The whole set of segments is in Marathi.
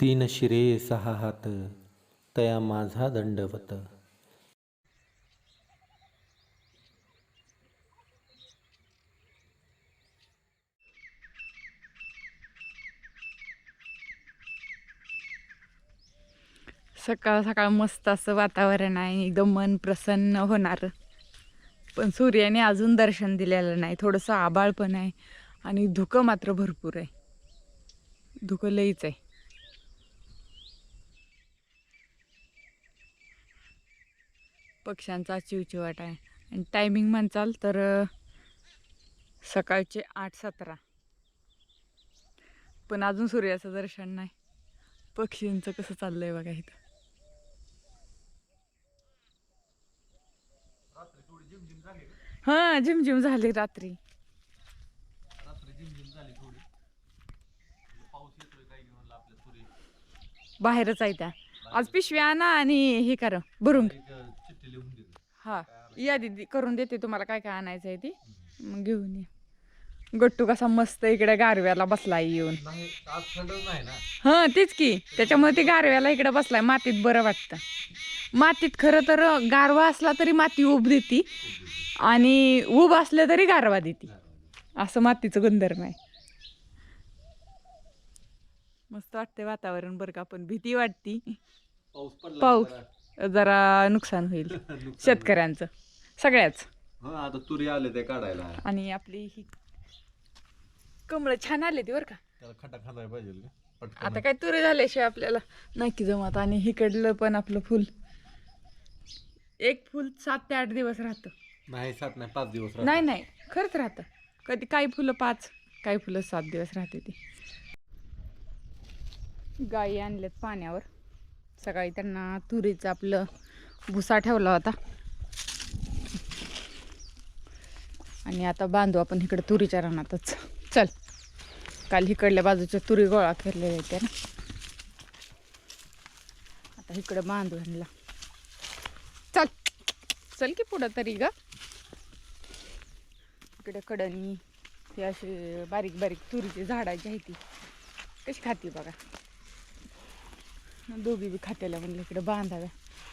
तीन शिरे सहा हात तया माझा दंडवत. सकाळ सकाळ मस्त असं वातावरण आहे एकदम मन प्रसन्न होणार. पण सूर्याने अजून दर्शन दिलेलं नाही थोडंसं आबाळ पण आहे आणि धुकं मात्र भरपूर आहे. धुकं लईच आहे. पक्ष्यांचा चिवचिवाट आहे. आणि टायमिंग म्हणचाल तर सकाळचे आठ सतरा. पण अजून सूर्याचं दर्शन नाही. पक्षींचं कसं चाललंय बघा इथं. हा झिमझिम झाली रात्री. बाहेरच आहे त्या. आज पिशव्या आणा आणि हे करा भरून. हा. यादी दे- करून देते तुम्हाला काय काय आणायचं आहे ती. मग घेऊन ये. गट्टू कसा मस्त इकडे गारव्याला बसलाय येऊन. हा तेच की. त्याच्यामुळे ती गारव्याला इकडे बसलाय. मातीत बरं वाटतं. मातीत खरं तर गारवा असला तरी माती उब देती. आणि उब असलं तरी गारवा देती. असं मातीचं गुणधर्म आहे. मस्त वाटते वातावरण बरं का पण भीती वाटती. पाऊस. जरा. नुकसान होईल. शेतकऱ्यांचं. सगळ्याच. हा आता तुरी आले ते काढायला. आणि आपली ही कमळ छान आले ती बरं का. त्याला खटा खांदायला पाहिजे का? पटकन. आता काय तुरे झाल्याशिवाय आपल्याला नक्की जमत आणि हिकडलं पण आपलं फुल. एक फुल सात ते आठ दिवस राहतं. नाही सात नाही पाच दिवस. नाही नाही खरंच राहतं. कधी काही फुलं पाच काही फुलं सात दिवस राहते ती. गायी आणल्यात पाण्यावर. सकाळी त्यांना तुरीचं आपलं भुसा ठेवला होता. आणि आता बांधू आपण इकडे तुरीच्या रानातच. चल काल इकडल्या बाजूच्या तुरी गोळा केलेल्या आहेत त्या ना आता इकडं बांधू ह्यांना चल चल की पुढं तरी ग. इकडे कडणी हे असे बारीक बारीक तुरीची झाडाची आहे ती. कशी खाती बघा. दोघी बी खात्याला म्हणलं इकडे बांधाव्या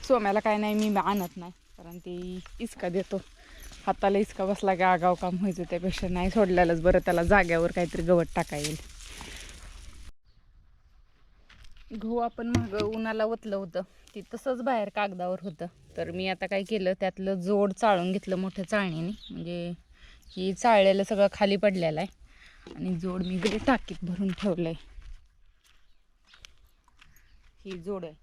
सोम्याला काय नाही मी आणत नाही. कारण ते इचका देतो. हाताला इचका बसला की आगाव काम व्हायचं त्यापेक्षा नाही सोडलेलंच बरं त्याला जाग्यावर काहीतरी गवत टाका येईल. गहू आपण मागं उन्हाला ओतलं होतं. ती तसंच बाहेर कागदावर होतं. तर मी आता काय केलं त्यातलं जोड चाळून घेतलं मोठ्या चाळणीने. म्हणजे ही चाळलेलं सगळं खाली पडलेलं आहे. आणि जोड मी इकडे टाकीत भरून ठेवलं आहे ही जोड आहे.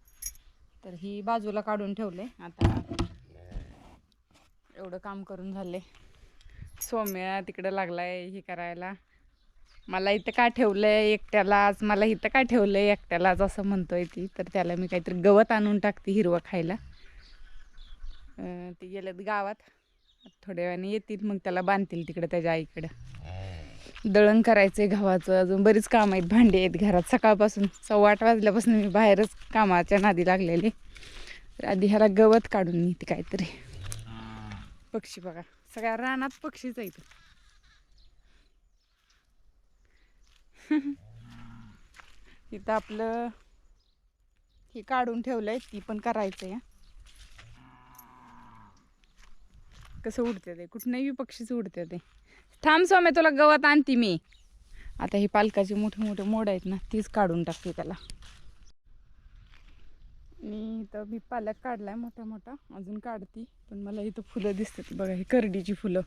तर ही बाजूला काढून ठेवले. आता एवढं काम करून झाले. सोम्या तिकडं लागलाय हे करायला. मला इथं का ठेवलंय एकट्यालाच मला इथं का ठेवलंय एकट्यालाच असं म्हणतोय ती. तर त्याला मी काहीतरी गवत आणून टाकते हिरवं खायला. ती ते गावात. थोड्या वेळाने येतील मग त्याला बांधतील तिकडं त्याच्या आईकडं. दळण करायचंय गव्हाचं अजून बरीच कामं आहेत. भांडी आहेत घरात. सकाळपासून सव्वा आठ वाजल्यापासून मी बाहेरच कामाच्या नादी लागलेली. तर आधी ह्याला गवत काढून नेते काहीतरी. पक्षी बघा. सगळ्या रानात पक्षीच आहेत. इथं आपलं हे काढून ठेवलंय. ती पण करायचं आहे कसं उडते ते? कुठनंही पक्षीच उडते ते. थांब स्वामी तुला गवत आणते मी. आता ही पालकाची मोठे मोठे मोड आहेत ना तीच काढून टाकते त्याला. मी इथं मी पालक काढलाय मोठा मोठा अजून काढते पण मला इथं फुलं दिसतात. बघा ही करडीची फुलं.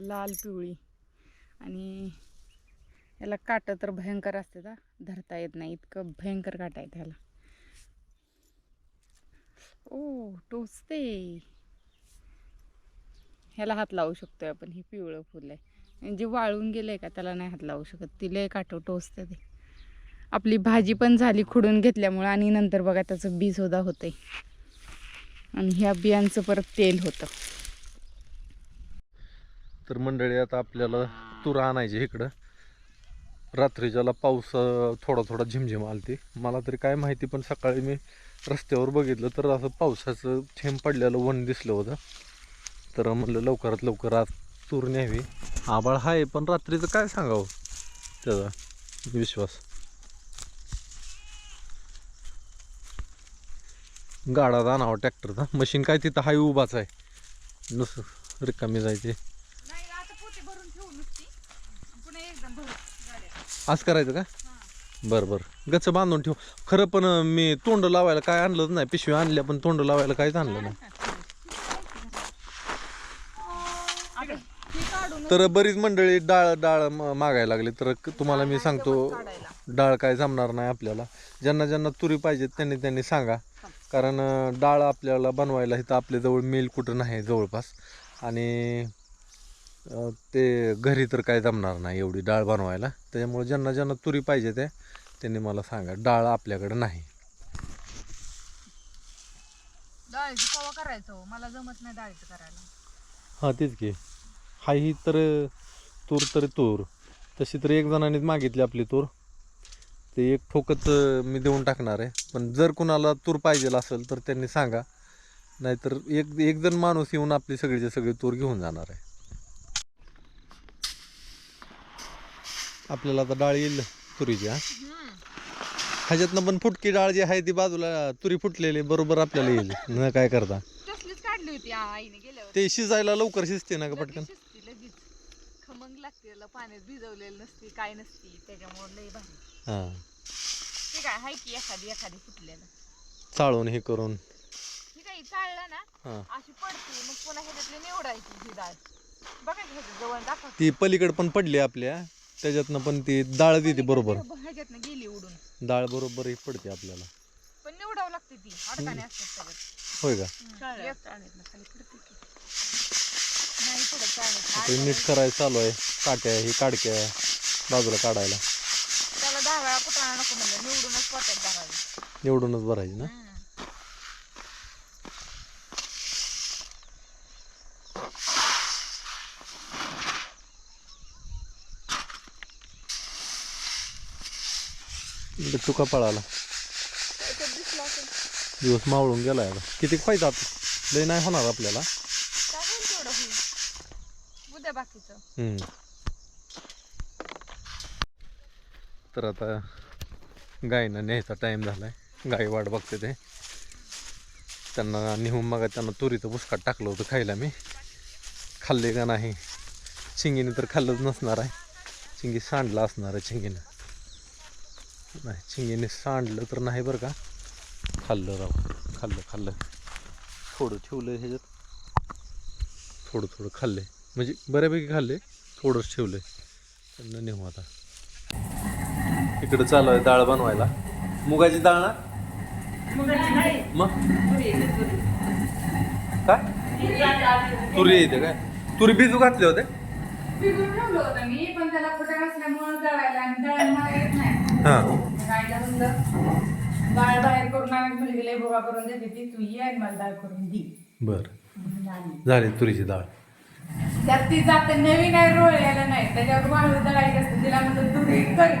लाल पिवळी. आणि याला काटं तर भयंकर असते का धरता येत नाही इतकं भयंकर काटा आहे त्याला ओ टोचते. ह्याला हात लावू शकतोय आपण हे पिवळं फुल आहे. आणि जे वाळून गेलं आहे का त्याला नाही हात लावू शकत. तिला काटो टोचते ते. आपली भाजी पण झाली खुडून घेतल्यामुळं आणि नंतर बघा त्याचं बी सुद्धा आहे आणि ह्या बियांचं परत तेल होतं. तर मंडळी आता आपल्याला तुरा आणायची इकडं. रात्रीच्याला पाऊस थोडा थोडा झिमझिम आलती. मला तरी काय माहिती पण सकाळी मी रस्त्यावर बघितलं तर असं पावसाचं थेंब पडलेलं वन दिसलं होतं. तर म्हणलं लवकरात लवकर आज तूर न्यावी. आबाळ आहे पण रात्रीचं काय सांगावं? त्याचा विश्वास. गाडा आणावा ट्रॅक्टरचा. मशीन काय तिथं हाय उभाच आहे नुस रिकामी जायचे. असं करायचं का? बरं बरं. गच बांधून ठेव. खरं पण मी तोंड लावायला काय आणलंच नाही. पिशवी आणल्या पण तोंड लावायला काहीच आणलं नाही. तर बरीच मंडळी डाळ डाळ म- मागायला लागली. तर क- तुम्हाला मी सांगतो डाळ काय जमणार नाही आपल्याला. ज्यांना ज्यांना तुरी पाहिजेत त्यांनी त्यांनी सांगा. कारण अं, डाळ आपल्याला बनवायला इथं आपल्याजवळ मिल कुठं नाही जवळपास. आणि अं, ते घरी तर काय जमणार नाही एवढी डाळ बनवायला. त्याच्यामुळे ज्यांना ज्यांना तुरी पाहिजे ते त्यांनी मला सांगा. डाळ आपल्याकडे नाही. डाळीचं कवा करायचं हो? मला जमत नाही डाळीचं करायला. हां तेच की. हाय ही तर तूर तरी तूर. तशी तर एक जणांनीच मागितली आपली तूर. ते एक ठोकच मी देऊन टाकणार आहे. पण जर कुणाला तूर पाहिजे असेल तर त्यांनी सांगा. नाहीतर एक एक जण माणूस येऊन आपली सगळीचे सगळी तूर घेऊन जाणार आहे. आपल्याला आता डाळ येईल तुरीची हा? ह्याच्यातनं पण फुटकी डाळ जी आहे ती बाजूला तुरी फुटलेली बरोबर आपल्याला येईल. न काय करता. ते शिजायला लवकर शिजते ना का पटकन. लागते पाण्यात भिजवलेलं नसती काय नसती त्याच्यामुळे लई भारी. हां. ते काय हाय की एखादी एखादी फुटलेलं. चाळून हे करून. ही काही चाललं ना हां. अशी पडते मग पुन्हा ह्याच्यातली निवडायची ही डाळ. बघा की जवळ दाखव. ती पलीकडे पण पडली आपल्या त्याच्यातनं पण ती डाळ देते बरोबर. ह्याच्यातनं गेली उडून. डाळ बरोबर ही पडते आपल्याला. पण निवडावं लागते ती अडकाने असतात होय का? खाली पडते की. नाही पडत चाळणीतनं. ते नीट करायचं चालू आहे. काट्या ही काडक्या बाजूला काढायला. त्याला दहा वेळा कुत्राणा नको म्हणलं. निवडूनच निवडूनच भरायची ना? बिट्टू का पळाला. दिवस मावळून गेलाय आता. किती फायदा? लय नाही होणार आपल्याला काय होईल तेवढं होईल उद्या बाकीचं हम्म. तर आता गायीनं न्यायचा टाईम झालाय. गाई वाट बघते ते. त्यांना नेहून मग त्यांना तुरीचं बुसकाट टाकलं होतं खायला मी. खाल्ले का नाही? चिंगीने तर खाल्लंच नसणार आहे. चिंगी सांडलं असणार आहे चिंगीनं नाही चिंगीने सांडलं तर नाही बरं का? खाल्लं राव. खाल्लं खाल्लं. थोडं ठेवलं ह्याच्यात. थोडं थोडं खाल्लं. म्हणजे बऱ्यापैकी खाल्ले थोडंच ठेवलंय त्यांना नेऊ आता. इकडं चालू आहे डाळ बनवायला. मुगाची डाळ ना? मग? काय? तुरी येते काय? तुरी भिजू घातले होते? ठेवलं हां. बरं. झाली तुरीची डाळ. त्यात ती जात नवीन आहे रोळलेलं नाही. त्याच्यावर वाळू दळायचं असतं तिला तू हे कर.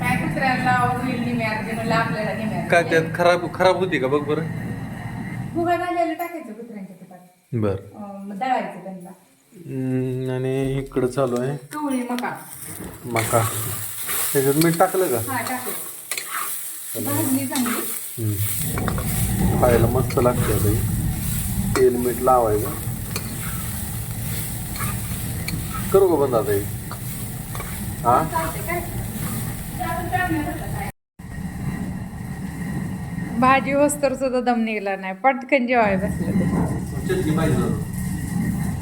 काय कुत्र्याला होईल निम्यात म्हणलं आपल्याला निम्यात काय त्यात खराब खराब होती का? बघ बरं. फुगा झालेलं टाकायचं कुत्र्यांच्या पिठात बरं. दळायचं त्यांना. हम्म, आणि इकडं चालू आहे. कवळी मका. मका. त्याच्यात मीठ टाकलं का? हा टाकायचं भाजली चांगली. हम्म. खायला मस्त लागते आता ही. तेल मीठ लावायचं. करू का बंद आता ही? हा. भाजी वस्तर सुद्धा दम निघला नाही पटकन जेवाय बसलं ते चटणी पाहिजे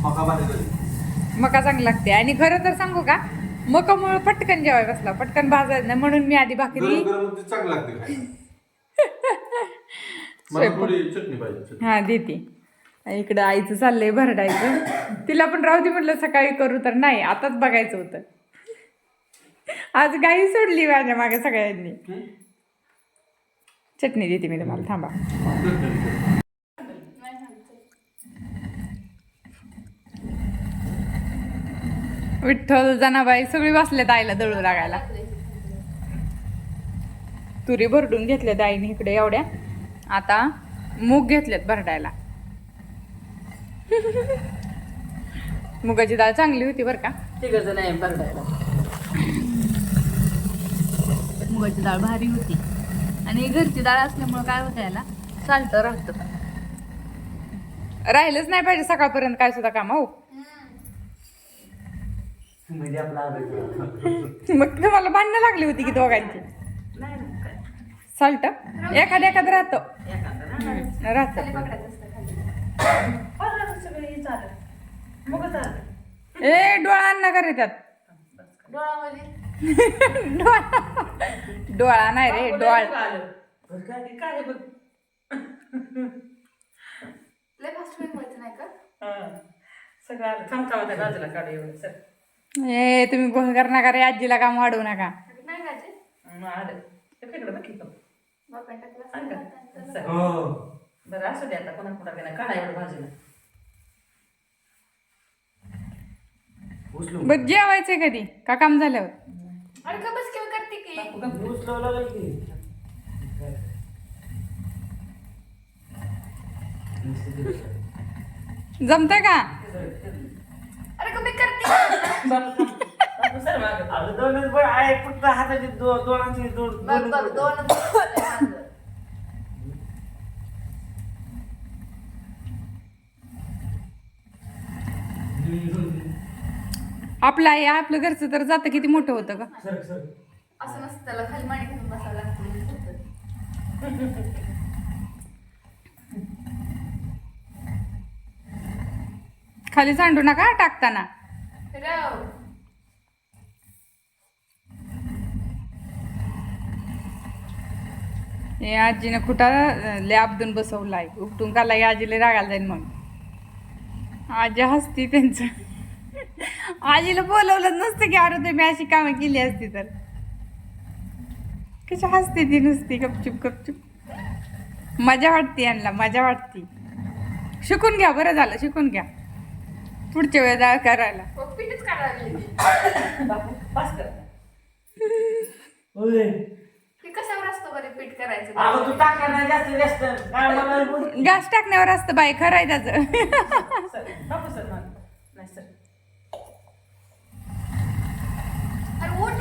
मका भाजी मका चांगली लागते आणि खरं तर सांगू का मकामुळे पटकन जेवाय बसला पटकन भाजायचं नाही म्हणून मी आधी भाकरी चांगलं लागते खायला. मला थोडी चटणी पाहिजे चटणी. हा देते आणि इकडं आईचं चाललंय भरडायचं. तिला पण राहू दे म्हटलं सकाळी करू तर. नाही आताच बघायचं होतं. आज गाई सोडली माझ्या मागे सगळ्यांनी. चटणी देते मी तुम्हाला थांबा. विठ्ठल जनाबाई सगळी बसल्यात आईला दळू लागायला. तुरी भरडून घेतल्यात आईने इकडे एवढ्या. आता मूग घेतल्यात भरडायला. मुगाची डाळ चांगली होती बरं का? तिकडचं नाही बरडायला मुगाची डाळ भारी होती. आणि घरची डाळ असल्यामुळं काय होतं याला? साल्ट राहतं. राहिलंच नाही पाहिजे सकाळपर्यंत काय सुद्धा काम हो. म्हणजे मग तुम्हाला भांडणं लागली होती की दोघांची. साल्ट एखाद्या एखादं राहतं. राहतं. ए डोळा आण नका रे त्यात. डोळा डोळा. नाही रे डोळ ए तुम्ही गोंगार नका रे आजीला काम वाढवू नका. हो. बरं असू दे आता कोणा कुठं गेला काढा एवढं बाजूला बघ जेवायचंय कधी? का काम झाल्यावर? अरे का बस केव्हा करते की? जमतंय का? अरे का मी करते सर मागं. अगं दोनच बळ आहे फक्त हाताचे दो- दोनाचे दोन बघ दोन बघ दोन आपलं आहे आपलं घरचं तर जातं किती मोठं होतं का? Sir sir. असं नसतं त्याला खाली बसावं लागतं. खाली सांडू नका टाकताना. हे आजीनं कुठं लय आपदून बसवलाय. उपटून काला की आजीला रागायला जाईल मग आजी हसती त्यांचं. आजीला बोलवलं नसतं की अरे तुम्ही अशी कामं केली असती तर. कशी हसते ती नुसती गपचूप गपचूप. मजा वाटते यांना मजा वाटते. शिकून घ्या बरं झालं शिकून घ्या. पुढच्या वेळेला करायला. हो, पीठच काढायला लागली. बापू पास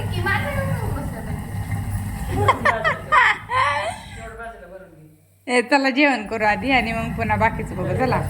चला जेवण करू आधी आणि मग पुन्हा बाकीचं बघू चला.